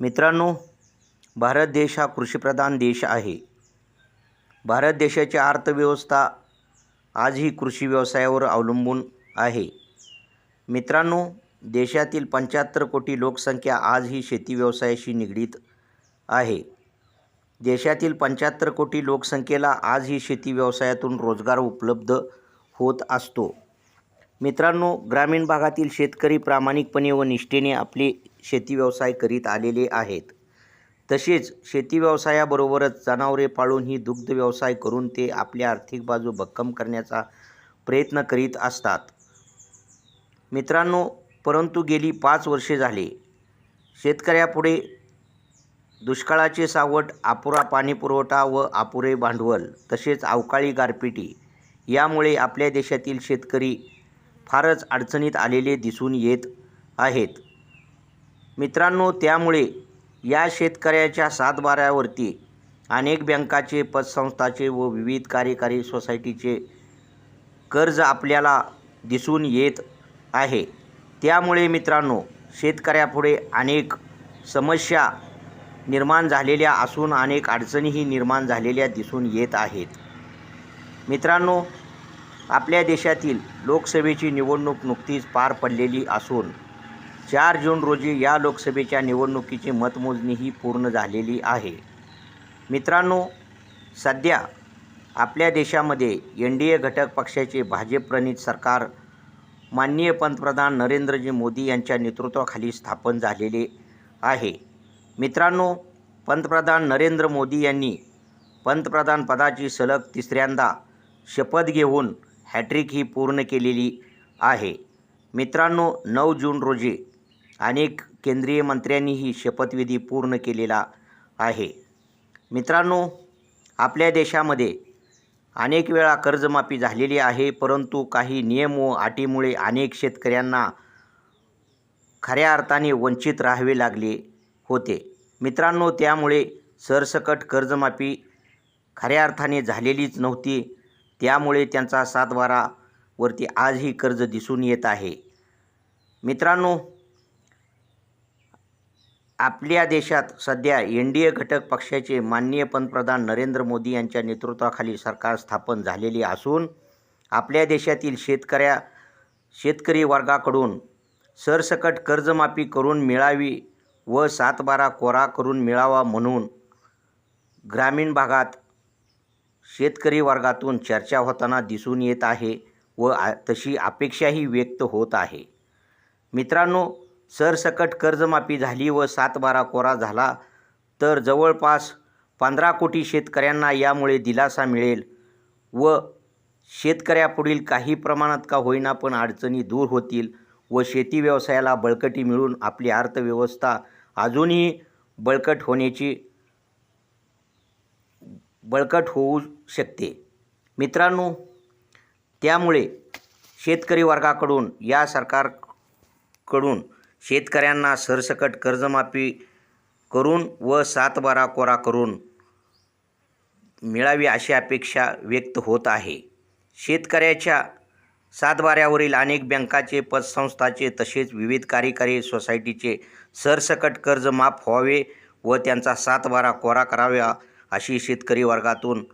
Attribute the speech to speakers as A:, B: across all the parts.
A: मित्रांनो भारत देश हा कृषीप्रधान देश आहे. भारत देशाची अर्थव्यवस्था आजही कृषी व्यवसायावर अवलंबून आहे. मित्रांनो देशातील पंच्याहत्तर कोटी लोकसंख्या आजही शेती व्यवसायाशी निगडीत आहे. देशातील पंच्याहत्तर कोटी लोकसंख्येला आजही शेती व्यवसायातून रोजगार उपलब्ध होत असतो. मित्रांनो ग्रामीण भागातील शेतकरी प्रामाणिकपणे व निष्ठेने आपले शेती व्यवसाय करीत आलेले आहेत. तसेच शेती व्यवसायाबरोबरच जनावरे पाळूनही दुग्ध व्यवसाय करून ते आपली आर्थिक बाजू भक्कम करण्याचा प्रयत्न करीत असतात. मित्रांनो परंतु गेली पाच वर्षे झाले. शेतकऱ्यापुढे दुष्काळाचे सावट अपुरा पाणीपुरवठा व अपुरे भांडवल तसेच अवकाळी गारपिटी यामुळे आपल्या देशातील शेतकरी फारच अडचणीत आलेले दिसून येत आहेत. मित्रांनो त्यामुळे या शेतकऱ्याच्या सातबाऱ्यावरती अनेक बँकाचे पतसंस्थाचे व विविध कार्यकारी सोसायटीचे कर्ज आपल्याला दिसून येत आहे. त्यामुळे मित्रांनो शेतकऱ्यापुढे अनेक समस्या निर्माण झालेल्या असून अनेक अडचणीही निर्माण झालेल्या दिसून येत आहेत. मित्रांनो आपल्या देशातील लोकसभेची निवडणूक नुकतीच पार पडलेली असून चार जून रोजी या लोकसभेच्या निवडणुकीची मतमोजणी ही पूर्ण झालेली आहे. मित्रांनो सध्या आपल्या देशामध्ये एन डी ए घटक पक्षाचे भाजपप्रणीत सरकार माननीय पंतप्रधान नरेंद्रजी मोदी यांच्या नेतृत्वाखाली स्थापन झालेले आहे. मित्रांनो पंतप्रधान नरेंद्र मोदी यांनी पंतप्रधान पदाची सलग तिसऱ्यांदा शपथ घेऊन हॅट्रिक ही पूर्ण केलेली आहे. मित्रांनो नऊ जून रोजी अनेक केंद्रीय मंत्र्यांनीही शपथविधी पूर्ण केलेला आहे. मित्रांनो आपल्या देशामध्ये अनेक वेळा कर्जमाफी झालेली आहे परंतु काही नियम व अटीमुळे अनेक शेतकऱ्यांना खऱ्या अर्थाने वंचित राहावे लागले होते. मित्रांनो त्यामुळे सरसकट कर्जमाफी खऱ्या अर्थाने झालेलीच नव्हती. त्यामुळे त्यांचा सातबारावरती आजही कर्ज दिसून येत आहे. मित्रांनो आपल्या देशात सध्या एन डी ए घटक पक्षाचे माननीय पंतप्रधान नरेंद्र मोदी यांच्या नेतृत्वाखाली सरकार स्थापन झालेली असून आपल्या देशातील शेतकऱ्या शेतकरी वर्गाकडून सरसकट कर्जमाफी करून मिळावी व सातबारा कोरा करून मिळावा म्हणून ग्रामीण भागात शेतकरी वर्गातून चर्चा होताना दिसून येत आहे व तशी अपेक्षाही व्यक्त होत आहे. मित्रांनो सरसकट कर्जमाफी झाली व सातबारा कोरा झाला तर जवळपास पंधरा कोटी शेतकऱ्यांना यामुळे दिलासा मिळेल व शेतकऱ्यापुढील काही प्रमाणात का होईना पण अडचणी दूर होतील व शेती व्यवसायाला बळकटी मिळून आपली अर्थव्यवस्था अजूनही बळकट होण्याची बळकट होऊ शकते. मित्रांनो त्यामुळे शेतकरी वर्गाकडून या सरकारकडून शेतकऱ्यांना सरसकट कर्जमाफी करून व सातबारा कोरा करून मिळावी अशी अपेक्षा व्यक्त होत आहे. शेतकऱ्याच्या सातबाऱ्यावरील अनेक बँकाचे पतसंस्थाचे तसेच विविध कार्यकारी सोसायटीचे सरसकट कर्ज माफ व्हावे व त्यांचा सातबारा कोरा करावा अशी शेतकरी वर्गातून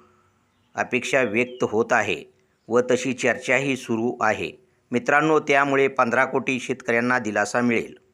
A: अपेक्षा व्यक्त होत आहे व तशी चर्चाही सुरू आहे. मित्रांनो त्यामुळे पंधरा कोटी शेतकऱ्यांना दिलासा मिळेल.